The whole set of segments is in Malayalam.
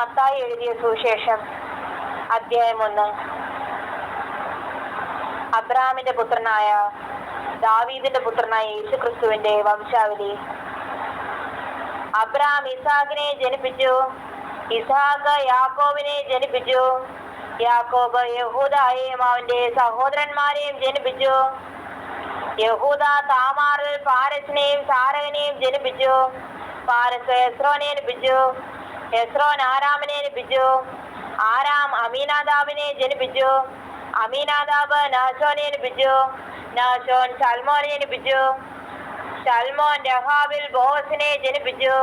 മത്തായി എഴുതിയ സുവിശേഷം അധ്യായം ഒന്ന്. അബ്രഹാമിന്റെ പുത്രനായ ദാവീദിന്റെ പുത്രനായ യേശുക്രിസ്തുവിന്റെ വംശാവലി. അബ്രഹാം ഇസാഖിനെ ജനിപ്പിച്ചു ഇസാഖ് യാക്കോബിനെ ജനിപ്പിച്ചു യാക്കോബ് യഹൂദായെയും അവന്റെ സഹോദരന്മാരെയും ജനിപ്പിച്ചു യഹൂദ താമാറിൽ പാരസിനെയും സാരകനെയും ജനിപ്പിച്ചു പാരസ് എസ്രോനെ ജനിപ്പിച്ചു എസ്രോൻ ആരാമിനെ ജനിപ്പിച്ചു ആരാം അമീനാദാബിനെ ജനിപ്പിച്ചു. അമീനാദാബ് നഹസോനെ ജനിപ്പിച്ചു നഹസോൻ സൽമോനെ ജനിപ്പിച്ചു സൽമോൻ രഹാബിൽ ബോവസിനെ ജനിപ്പിച്ചു.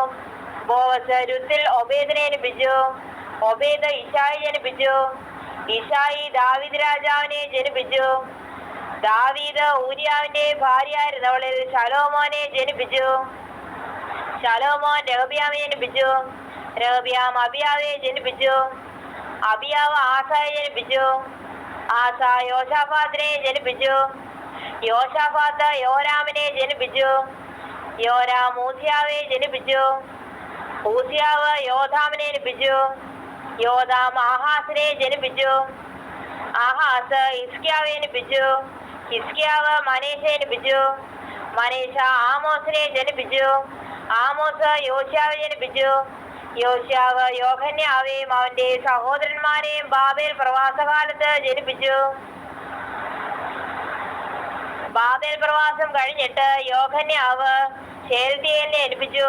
ബോവസ് രുത്തിൽ ഒബേദിനെ ജനിപ്പിച്ചു ഒബേദ് ഇഷായി ജനിപ്പിച്ചു ഇഷായി ദാവിദ് രാജാവിനെ ജനിപ്പിച്ചു. ദാവീദ് ഊരിയാവിന്റെ ഭാര്യയായിരുന്നവളിൽ ശലോമോനെ ജനിപ്പിച്ചു. ശലോമോൻ രഹബിയാമെ ജനിപ്പിച്ചു. രഹബിയാം അബിയാവെ ജനിപ്പിച്ചു. അബിയാവ് ആസായെ ജനിപ്പിച്ചു. ആസ യോശാഫാത്തിനെ ജനിപ്പിച്ചു. യോശാഫാത്ത് യോരാമിനെ ജനിപ്പിച്ചു. യോരാം ഊസിയാവെ ജനിപ്പിച്ചു. ഊസിയാവ് യോധാമിനെ ജനിപ്പിച്ചു. യോധാം ആഹാസിനെ ജനിപ്പിച്ചു. ആഹാസ് ഇസ്കിയാവെ ജനിപ്പിച്ചു. ഇസ്കിയാവ് മനേശയെ ജനിപ്പിച്ചു. മനേശ ആമോസിനെ ജനിപ്പിച്ചു. ആമോസ് യോശാവ് ജനിപ്പിച്ചു. യോശാവ് യോഹന്യാവെയും അവന്റെ സഹോദരന്മാരെയും ബാബേൽ പ്രവാസകാലത്ത് ജനിപ്പിച്ചു. ബാബേൽ പ്രവാസം കഴിഞ്ഞിട്ട് യോഹന്യാവ് ഷേൽത്തിയേലിനെ ജനിപ്പിച്ചു.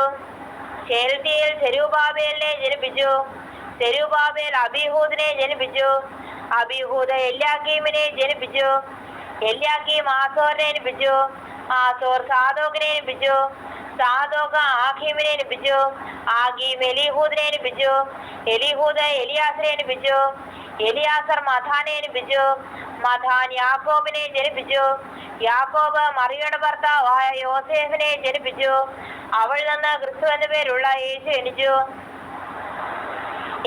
ഷേൽത്തിയേൽ സെരൂബാബേലിനെ ജനിപ്പിച്ചു. സെരൂബാബേൽ അബിഹൂദിനെ ജനിപ്പിച്ചു. അബിഹൂദ് എല്യാക്കീമിനെ ജനിപ്പിച്ചു. എല്യാക്കീം ആസോറിനെ ജനിപ്പിച്ചു. ആസോർ സാദോക്കിനെ ജനിപ്പിച്ചു. സാദോക്ക് ആഖീമിനെ ജനിപ്പിച്ചു ആഖീം എലിഹൂദിനെ ജനിപ്പിച്ചു എലിഹൂദ് എലിയാസിനെ ജനിപ്പിച്ചു എലിയാസർ മഥാനെ ജനിപ്പിച്ചു മഥാൻ യാക്കോബിനെ ജനിപ്പിച്ചു. യാക്കോബ് മറിയുടെ ഭർത്താവായ യോസേഫിനെ ജനിപ്പിച്ചു. അവൾ നിന്ന് ക്രിസ്തു എന്ന പേരുള്ള യേശു ജനിച്ചു.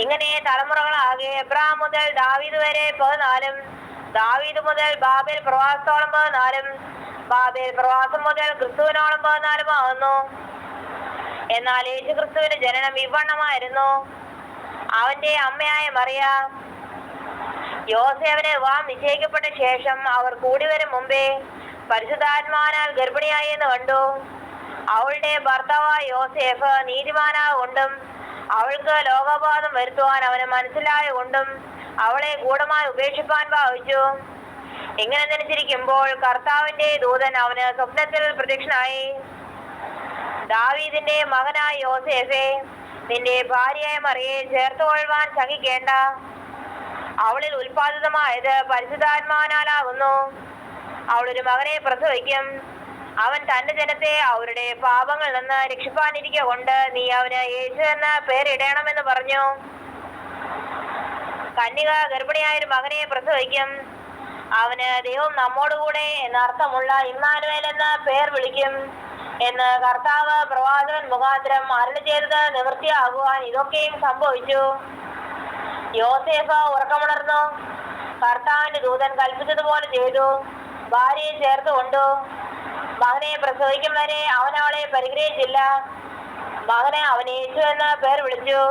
ഇങ്ങനെ തലമുറകളാകെ എബ്രാം മുതൽ ദാവിദ് വരെ പതിനാലും ദാവീദ് മുതൽ ബാബേൽ പ്രവാസത്തോളം പതിനാലും ബാബേൽ പ്രവാസം മുതൽ ക്രിസ്തുവിനോളം പതിനാലും ആകുന്നു എന്നാൽ യേശു ക്രിസ്തുവിന്റെ ജനനം ഇവണ്ണമായിരുന്നു. അവന്റെ അമ്മയായ മറിയ യോസേവനെ വിവാഹം നിശ്ചയിക്കപ്പെട്ട ശേഷം അവർ കൂടി വരും മുമ്പേ പരിശുദ്ധാത്മാനാൽ ഗർഭിണിയായി എന്ന് കണ്ടു. അവളുടെ ഭർത്താവായ യോസേഫ് നീതിമാനാകൊണ്ടും അവൾക്ക് ലോകബോധം വരുത്തുവാൻ അവന് മനസ്സിലായ കൊണ്ടും അവളെ ഗൂഢമായി ഉപേക്ഷിപ്പാൻ ഭാവിച്ചു. ഇങ്ങനെ നനച്ചിരിക്കുമ്പോൾ കർത്താവിന്റെ ദൂതൻ അവന് സ്വപ്നത്തിൽ പ്രത്യക്ഷനായി. ദാവീദിന്റെ മകനായ യോസേഫെ നിന്റെ ഭാര്യയായ മറിയെ ചേർത്തുകൊള്ളുവാൻ ശങ്കിക്കേണ്ട. അവളിൽ ഉൽപാദിതമായത് പരിശുദ്ധാത്മാനാലാകുന്നു അവളൊരു മകനെ പ്രസവിക്കും. അവൻ തന്റെ ജനത്തെ അവരുടെ പാപങ്ങളിൽ നിന്ന് രക്ഷിപ്പാനിരിക്കുക കൊണ്ട് നീ അവന് യേശു എന്ന പേരിടണമെന്ന് പറഞ്ഞു. കന്യക ഗർഭിണിയായ ഒരു മകനെ പ്രസവിക്കും. അവന് ദൈവം നമ്മോടുകൂടെ എന്നർത്ഥമുള്ള ഇമ്മാനുവേൽ എന്ന പേർ വിളിക്കും എന്ന് കർത്താവ് പ്രവാചകൻ മുഖാന്തരം അരുളി ചെയ്തത് നിവൃത്തിയാകുവാൻ ഇതൊക്കെയും സംഭവിച്ചു. യോസേഫ് ഉറക്കമുണർന്നു. കർത്താവിന്റെ ദൂതൻ കൽപ്പിച്ചതുപോലെ ചെയ്തു. ഭാര്യയെ ചേർത്ത് കൊണ്ടു. മകനെ പ്രസവിക്കും വരെ അവൻ അവളെ പരിഗ്രഹിച്ചില്ല. മകനെ അവനേച്ചു എന്ന് പേർ വിളിച്ചു.